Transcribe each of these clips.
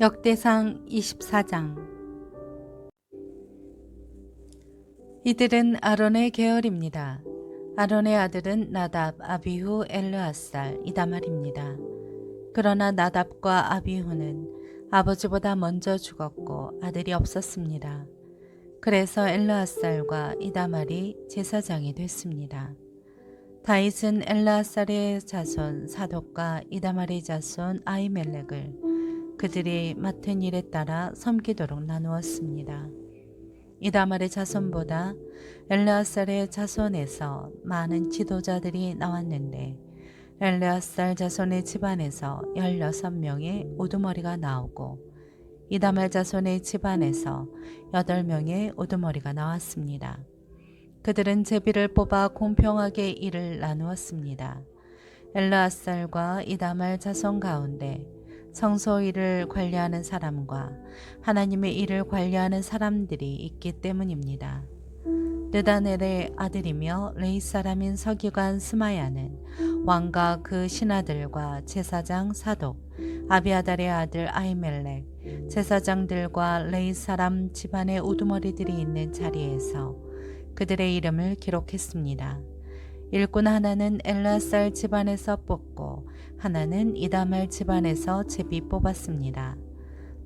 역대상 24장 이들은 아론의 계열입니다. 아론의 아들은 나답, 아비후, 엘르아살, 이다말입니다. 그러나 나답과 아비후는 아버지보다 먼저 죽었고 아들이 없었습니다. 그래서 엘르아살과 이다말이 제사장이 됐습니다. 다윗은 엘르아살의 자손 사독과 이다말의 자손 아이멜렉을 그들이 맡은 일에 따라 섬기도록 나누었습니다. 이다말의 자손보다 엘르아살의 자손에서 많은 지도자들이 나왔는데 엘르아살 자손의 집안에서 16명의 우두머리가 나오고 이다말 자손의 집안에서 8명의 우두머리가 나왔습니다. 그들은 제비를 뽑아 공평하게 일을 나누었습니다. 엘르아살과 이다말 자손 가운데 성소 일을 관리하는 사람과 하나님의 일을 관리하는 사람들이 있기 때문입니다. 느다넬의 아들이며 레이 사람인 서기관 스마야는 왕과 그 신하들과 제사장 사독, 아비아달의 아들 아이멜렉, 제사장들과 레이 사람 집안의 우두머리들이 있는 자리에서 그들의 이름을 기록했습니다. 일꾼 하나는 엘라살 집안에서 뽑고 하나는 이다말 집안에서 제비 뽑았습니다.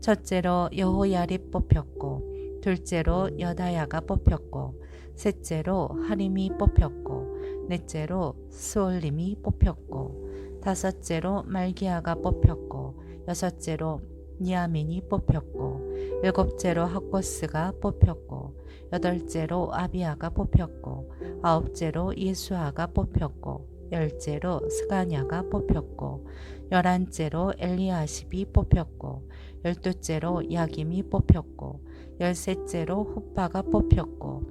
첫째로 여호야립 뽑혔고 둘째로 여다야가 뽑혔고 셋째로 하림이 뽑혔고 넷째로 스올림이 뽑혔고 다섯째로 말기야가 뽑혔고 여섯째로 니아민이 뽑혔고 일곱째로 학고스가 뽑혔고 여덟째로 아비아가 뽑혔고 아홉째로 예수아가 뽑혔고 열째로 스가냐가 뽑혔고 열한째로 엘리아십이 뽑혔고 열두째로 야김이 뽑혔고 열셋째로 훗바가 뽑혔고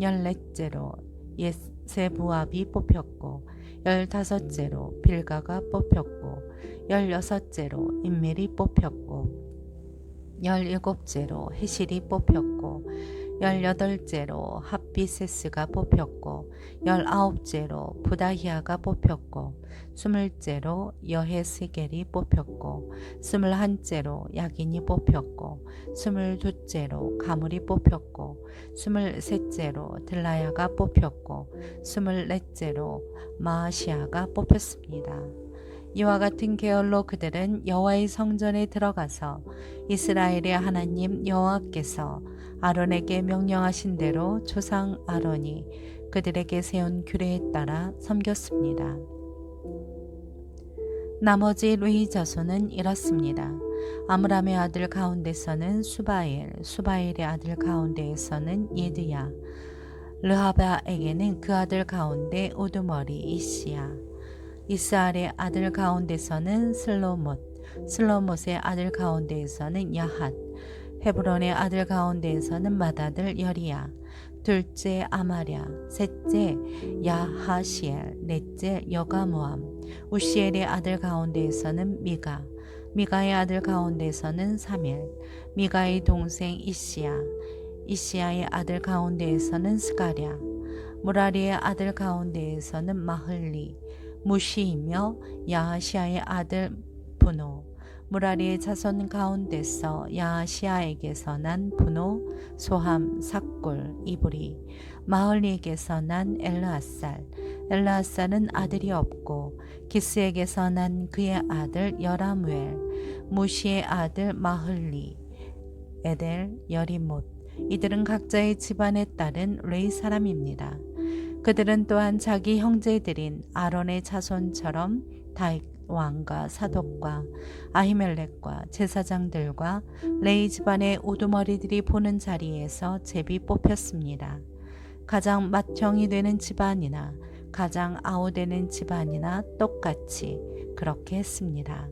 열넷째로 예세부압이 뽑혔고 열다섯째로 빌가가 뽑혔고 열여섯째로 인멜이 뽑혔고 열일곱째로 해실이 뽑혔고 열여덟째로 합비세스가 뽑혔고 열아홉째로 부다히아가 뽑혔고 스물째로 여헤스겔이 뽑혔고 스물한째로 야긴이 뽑혔고 스물두째로 가물이 뽑혔고 스물셋째로 들라야가 뽑혔고 스물넷째로 마아시아가 뽑혔습니다. 이와 같은 계열로 그들은 여호와의 성전에 들어가서 이스라엘의 하나님 여호와께서 아론에게 명령하신 대로 조상 아론이 그들에게 세운 규례에 따라 섬겼습니다. 나머지 루이 자손은 이렇습니다. 아므람의 아들 가운데서는 수바엘, 수바엘의 아들 가운데에서는 예드야, 르하바에게는 그 아들 가운데 우두머리 이시야, 이스알의 아들 가운데서는 슬로못, 슬로못의 아들 가운데에서는 야핫, 헤브론의 아들 가운데에서는 맏아들 여리야, 둘째 아마랴, 셋째 야하시엘, 넷째 여가모함, 우시엘의 아들 가운데에서는 미가, 미가의 아들 가운데에서는 사멜, 미가의 동생 이시야, 이시야의 아들 가운데에서는 스가랴, 무라리의 아들 가운데에서는 마흘리, 무시이며 야하시아의 아들 분노, 무라리의 자손 가운데서 야시아에게서 난 분노, 소함, 삭골, 이브리, 마을리에게서 난 엘라살, 엘라살은 아들이 없고 기스에게서 난 그의 아들 여라무엘, 무시의 아들 마흘리, 에델, 여리못, 이들은 각자의 집안에 따른 레이 사람입니다. 그들은 또한 자기 형제들인 아론의 자손처럼 다윗 왕과 사독과 아히멜렉과 제사장들과 레이 집안의 우두머리들이 보는 자리에서 제비 뽑혔습니다. 가장 맏형이 되는 집안이나 가장 아우되는 집안이나 똑같이 그렇게 했습니다.